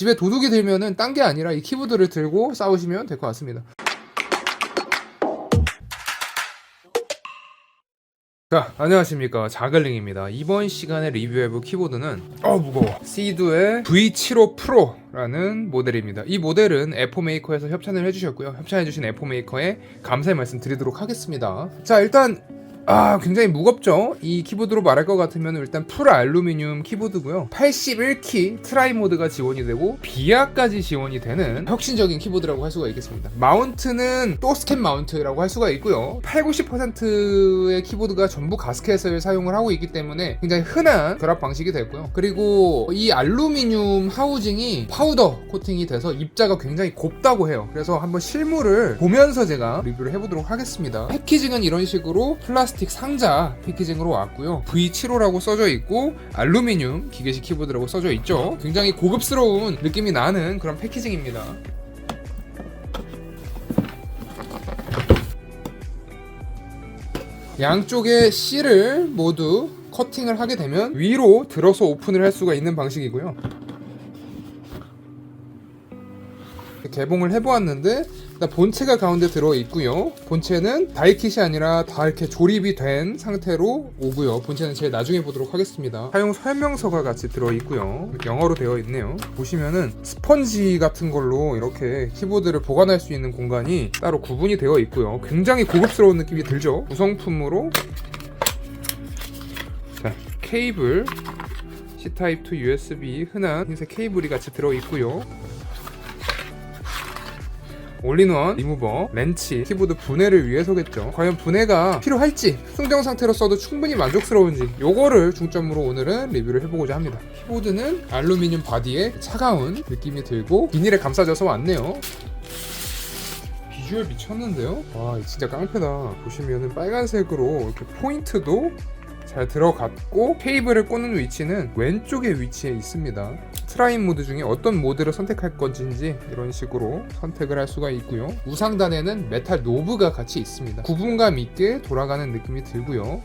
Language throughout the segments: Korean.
집에 도둑이 들면은 딴 게 아니라 이 키보드를 들고 싸우시면 될 것 같습니다. 자, 안녕하십니까. 자글링입니다. 이번 시간에 리뷰해볼 키보드는, 어, 무거워. 시드의 V75 프로라는 모델입니다. 이 모델은 에포메이커에서 협찬을 해주셨고요. 협찬해주신 에포메이커에 감사의 말씀 드리도록 하겠습니다. 자, 일단, 아, 굉장히 무겁죠? 이 키보드로 말할 것 같으면 일단 풀 알루미늄 키보드고요. 81키 트라이 모드가 지원이 되고 비아까지 지원이 되는 혁신적인 키보드라고 할 수가 있겠습니다. 마운트는 또 스캔 마운트라고 할 수가 있고요. 8, 90%의 키보드가 전부 가스켓을 사용을 하고 있기 때문에 굉장히 흔한 결합 방식이 됐고요. 그리고 이 알루미늄 하우징이 파우더 코팅이 돼서 입자가 굉장히 곱다고 해요. 그래서 한번 실물을 보면서 제가 리뷰를 해보도록 하겠습니다. 패키징은 이런 식으로 플라스 틱 상자 패키징으로 왔고요. V75라고 써져 있고 알루미늄 기계식 키보드라고 써져 있죠. 굉장히 고급스러운 느낌이 나는 그런 패키징입니다. 양쪽의 C를 모두 커팅을 하게 되면 위로 들어서 오픈을 할 수가 있는 방식이고요. 개봉을 해보았는데 본체가 가운데 들어 있고요. 본체는 다이킷이 아니라 다 이렇게 조립이 된 상태로 오고요. 본체는 제일 나중에 보도록 하겠습니다. 사용 설명서가 같이 들어 있고요. 영어로 되어 있네요. 보시면은 스펀지 같은 걸로 이렇게 키보드를 보관할 수 있는 공간이 따로 구분이 되어 있고요. 굉장히 고급스러운 느낌이 들죠. 구성품으로 자 케이블 C 타입 2 USB 흔한 흰색 케이블이 같이 들어 있고요. 올인원, 리무버, 렌치, 키보드 분해를 위해서겠죠. 과연 분해가 필요할지, 순정 상태로 써도 충분히 만족스러운지 요거를 중점으로 오늘은 리뷰를 해보고자 합니다. 키보드는 알루미늄 바디에 차가운 느낌이 들고 비닐에 감싸져서 왔네요. 비주얼 미쳤는데요? 와 진짜 깡패다. 보시면은 빨간색으로 이렇게 포인트도 잘 들어갔고 케이블을 꽂는 위치는 왼쪽에 위치해 있습니다. 트라인 모드 중에 어떤 모드를 선택할 건지 이런 식으로 선택을 할 수가 있고요. 우상단에는 메탈 노브가 같이 있습니다. 구분감 있게 돌아가는 느낌이 들고요.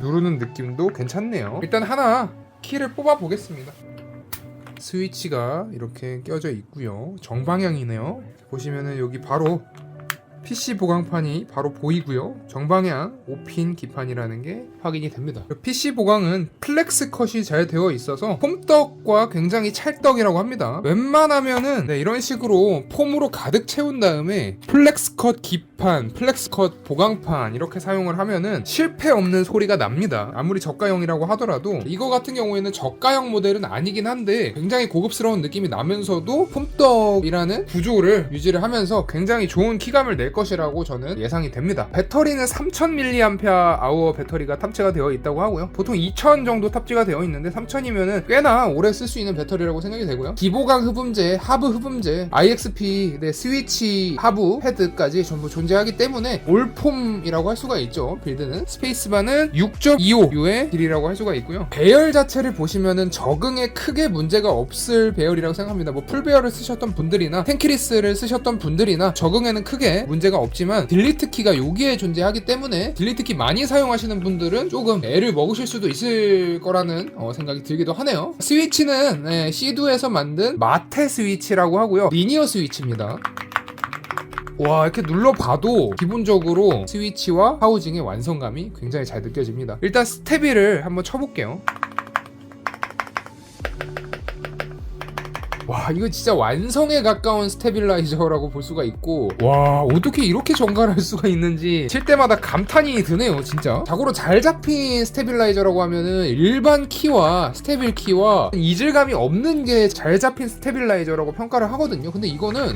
누르는 느낌도 괜찮네요. 일단 하나 키를 뽑아 보겠습니다. 스위치가 이렇게 껴져 있고요. 정방향이네요. 보시면은 여기 바로 PC 보강판이 바로 보이고요. 정방향 5핀 기판이라는 게 확인이 됩니다. PC 보강은 플렉스 컷이 잘 되어 있어서 폼떡과 굉장히 찰떡이라고 합니다. 웬만하면은 네, 이런 식으로 폼으로 가득 채운 다음에 플렉스 컷 기판, 플렉스 컷 보강판 이렇게 사용을 하면은 실패 없는 소리가 납니다. 아무리 저가형이라고 하더라도 이거 같은 경우에는 저가형 모델은 아니긴 한데 굉장히 고급스러운 느낌이 나면서도 폼떡이라는 구조를 유지를 하면서 굉장히 좋은 키감을 낼 것이라고 저는 예상이 됩니다. 배터리는 3000mAh 배터리가 탑재가 되어 있다고 하고요. 보통 2000 정도 탑재가 되어 있는데 3000이면은 꽤나 오래 쓸 수 있는 배터리라고 생각이 되고요. 기보강 흡음재, 하부 흡음재, IXP, 네, 스위치 하부 패드까지 전부 존재하기 때문에 올폼이라고 할 수가 있죠. 빌드는 스페이스바는 6.25U의 길이라고 할 수가 있고요. 배열 자체를 보시면은 적응에 크게 문제가 없을 배열이라고 생각합니다. 뭐 풀배열을 쓰셨던 분들이나 텐키리스를 쓰셨던 분들이나 적응에는 크게 문제가 없지만 딜리트 키가 여기에 존재하기 때문에 딜리트 키 많이 사용하시는 분들은 조금 애를 먹으실 수도 있을 거라는 어, 생각이 들기도 하네요. 스위치는 네, 시두에서 만든 마테 스위치라고 하고요. 리니어 스위치입니다. 와 이렇게 눌러봐도 기본적으로 스위치와 하우징의 완성감이 굉장히 잘 느껴집니다 일단 스테비를 한번 쳐볼게요 와 이거 진짜 완성에 가까운 스테빌라이저라고 볼 수가 있고 와 어떻게 이렇게 정갈할 수가 있는지 칠 때마다 감탄이 드네요 진짜. 자고로 잘 잡힌 스테빌라이저라고 하면은 일반 키와 스테빌 키와 이질감이 없는 게 잘 잡힌 스테빌라이저라고 평가를 하거든요. 근데 이거는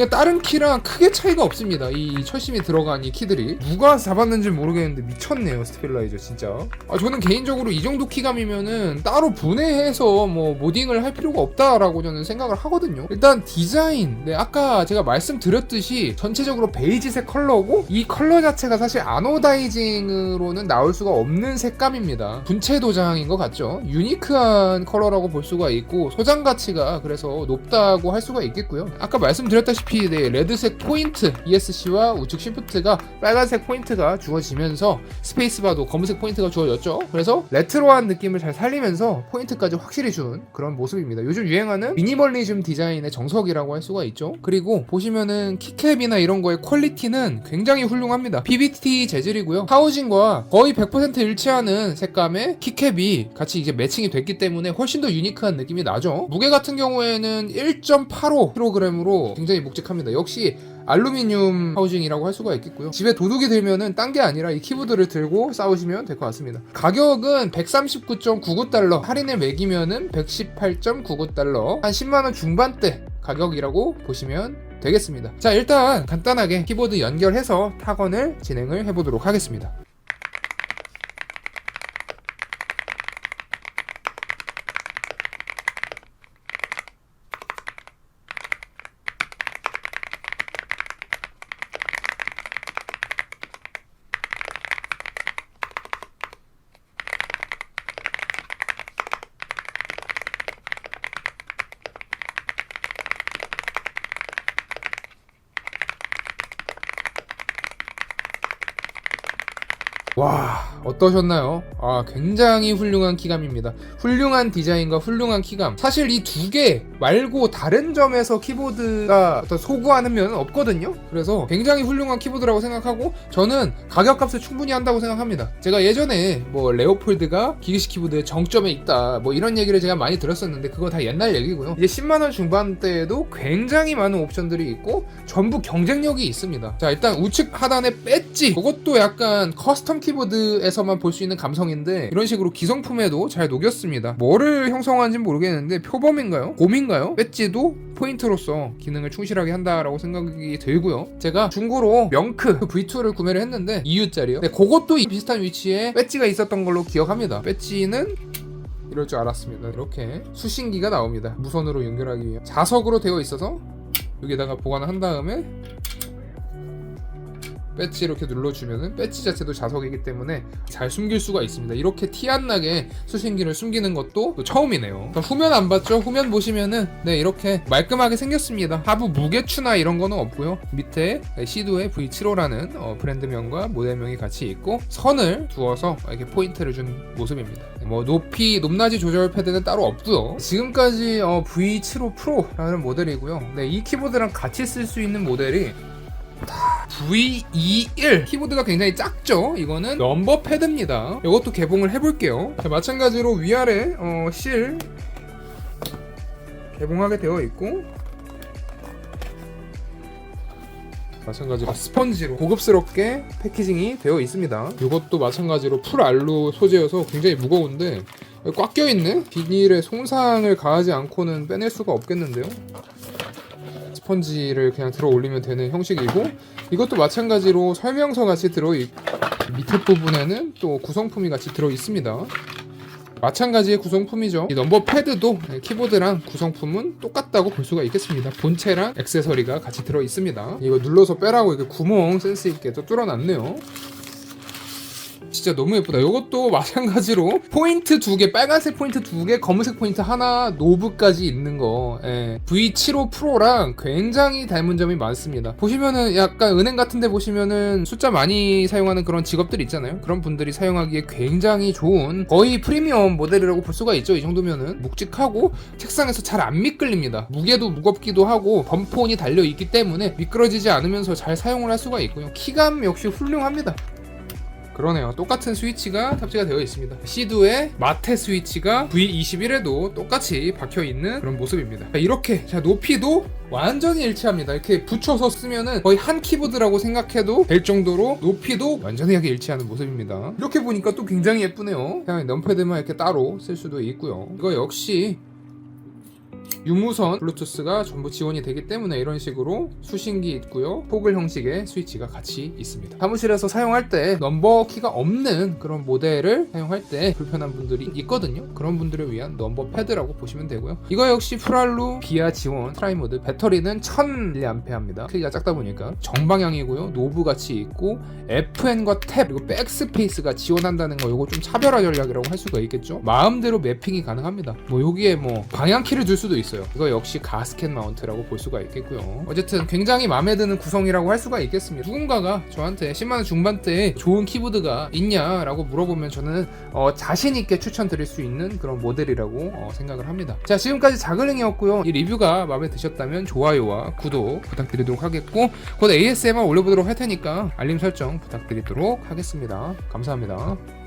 그냥 다른 키랑 크게 차이가 없습니다. 이 철심이 들어간 이 키들이 누가 잡았는지 모르겠는데 미쳤네요 스테빌라이저 진짜. 아, 저는 개인적으로 이 정도 키감이면은 따로 분해해서 뭐 모딩을 할 필요가 없다라고 저는 생각을 하거든요. 일단 디자인, 네 아까 제가 말씀드렸듯이 전체적으로 베이지색 컬러고 이 컬러 자체가 사실 아노다이징으로는 나올 수가 없는 색감입니다. 분체 도장인 것 같죠? 유니크한 컬러라고 볼 수가 있고 소장 가치가 그래서 높다고 할 수가 있겠고요. 아까 말씀드렸다시피 높이 네, 레드색 포인트 ESC와 우측 시프트가 빨간색 포인트가 주어지면서 스페이스바도 검은색 포인트가 주어졌죠. 그래서 레트로한 느낌을 잘 살리면서 포인트까지 확실히 준 그런 모습입니다. 요즘 유행하는 미니멀리즘 디자인의 정석이라고 할 수가 있죠. 그리고 보시면은 키캡이나 이런 거의 퀄리티는 굉장히 훌륭합니다. PBT 재질이고요. 하우징과 거의 100% 일치하는 색감의 키캡이 같이 이제 매칭이 됐기 때문에 훨씬 더 유니크한 느낌이 나죠. 무게 같은 경우에는 1.85kg으로 굉장히 묵직합니다. 역시 알루미늄 하우징이라고 할 수가 있겠고요. 집에 도둑이 들면은 딴 게 아니라 이 키보드를 들고 싸우시면 될 것 같습니다. 가격은 139.99달러, 할인을 매기면은 118.99달러, 한 10만원 중반대 가격이라고 보시면 되겠습니다. 자, 일단 간단하게 키보드 연결해서 타건을 진행을 해보도록 하겠습니다. 와 어떠셨나요? 아 굉장히 훌륭한 키감입니다. 훌륭한 디자인과 훌륭한 키감. 사실 이 두 개 말고 다른 점에서 키보드가 어떤 소구하는 면은 없거든요. 그래서 굉장히 훌륭한 키보드라고 생각하고 저는 가격값을 충분히 한다고 생각합니다. 제가 예전에 뭐 레오폴드가 기계식 키보드의 정점에 있다 뭐 이런 얘기를 제가 많이 들었었는데 그거 다 옛날 얘기고요. 이제 10만 원 중반대에도 굉장히 많은 옵션들이 있고 전부 경쟁력이 있습니다. 자 일단 우측 하단에 배지 그것도 약간 커스텀 키보드에서만 볼 수 있는 감성인데 이런 식으로 기성품에도 잘 녹였습니다. 뭐를 형성하는지 모르겠는데 표범인가요? 곰인가요? 배지도 포인트로서 기능을 충실하게 한다라고 생각이 들고요. 제가 중고로 명크 V2를 구매를 했는데 2U짜리요. 네, 그것도 이 비슷한 위치에 배지가 있었던 걸로 기억합니다. 배지는 이럴 줄 알았습니다. 이렇게 수신기가 나옵니다. 무선으로 연결하기 위해 자석으로 되어 있어서 여기다가 보관을 한 다음에 배지 이렇게 눌러주면은 배지 자체도 자석이기 때문에 잘 숨길 수가 있습니다. 이렇게 티 안 나게 수신기를 숨기는 것도 또 처음이네요. 후면 안 봤죠? 후면 보시면은 네 이렇게 말끔하게 생겼습니다. 하부 무게추나 이런 거는 없고요. 밑에 시도의 V75라는 어, 브랜드명과 모델명이 같이 있고 선을 두어서 이렇게 포인트를 준 모습입니다. 뭐 높이 높낮이 조절 패드는 따로 없고요. 지금까지 어, V75 프로라는 모델이고요. 네, 이 키보드랑 같이 쓸 수 있는 모델이 V21 키보드가 굉장히 작죠? 이거는 넘버 패드입니다. 이것도 개봉을 해볼게요. 자, 마찬가지로 위아래 어, 실 개봉하게 되어 있고 마찬가지로 스펀지로 고급스럽게 패키징이 되어 있습니다. 이것도 마찬가지로 풀 알루 소재여서 굉장히 무거운데 꽉 껴있네 비닐에 손상을 가하지 않고는 빼낼 수가 없겠는데요 스펀지를 그냥 들어 올리면 되는 형식이고 이것도 마찬가지로 설명서 같이 들어있고 밑에 부분에는 또 구성품이 같이 들어 있습니다. 마찬가지의 구성품이죠. 이 넘버 패드도 키보드랑 구성품은 똑같다고 볼 수가 있겠습니다. 본체랑 액세서리가 같이 들어 있습니다. 이거 눌러서 빼라고 이렇게 구멍 센스 있게 또 뚫어놨네요. 진짜 너무 예쁘다. 이것도 마찬가지로 포인트 두 개, 빨간색 포인트 두 개, 검은색 포인트 하나, 노브까지 있는 거. 예. V75 프로랑 굉장히 닮은 점이 많습니다. 보시면은 약간 은행 같은데 보시면은 숫자 많이 사용하는 그런 직업들 있잖아요. 그런 분들이 사용하기에 굉장히 좋은 거의 프리미엄 모델이라고 볼 수가 있죠. 이 정도면은 묵직하고 책상에서 잘 안 미끌립니다. 무게도 무겁기도 하고 범폰이 달려 있기 때문에 미끄러지지 않으면서 잘 사용을 할 수가 있고요. 키감 역시 훌륭합니다. 그러네요. 똑같은 스위치가 탑재가 되어 있습니다. 시드의 마테 스위치가 V21에도 똑같이 박혀 있는 그런 모습입니다. 자, 이렇게 자, 높이도 완전히 일치합니다. 이렇게 붙여서 쓰면은 거의 한 키보드라고 생각해도 될 정도로 높이도 완전하게 일치하는 모습입니다. 이렇게 보니까 또 굉장히 예쁘네요. 그냥 넘패드만 이렇게 따로 쓸 수도 있고요. 이거 역시 유무선 블루투스가 전부 지원이 되기 때문에 이런 식으로 수신기 있고요. 포글 형식의 스위치가 같이 있습니다. 사무실에서 사용할 때 넘버 키가 없는 그런 모델을 사용할 때 불편한 분들이 있거든요. 그런 분들을 위한 넘버 패드라고 보시면 되고요. 이거 역시 프랄루 비아 지원 트라이 모드. 배터리는 1000mAh입니다. 크기가 작다 보니까. 정방향이고요. 노브 같이 있고 FN과 탭 그리고 백스페이스가 지원한다는 거 이거 좀 차별화 전략이라고 할 수가 있겠죠? 마음대로 매핑이 가능합니다. 뭐 여기에 뭐 방향키를 줄 수도 있어요 있어요. 이거 역시 가스켓 마운트라고 볼 수가 있겠고요. 어쨌든 굉장히 마음에 드는 구성이라고 할 수가 있겠습니다. 누군가가 저한테 10만원 중반대에 좋은 키보드가 있냐라고 물어보면 저는 어, 자신 있게 추천드릴 수 있는 그런 모델이라고 어, 생각을 합니다. 자 지금까지 자글링이었고요. 이 리뷰가 마음에 드셨다면 좋아요와 구독 부탁드리도록 하겠고 곧 ASMR 올려보도록 할 테니까 알림 설정 부탁드리도록 하겠습니다. 감사합니다.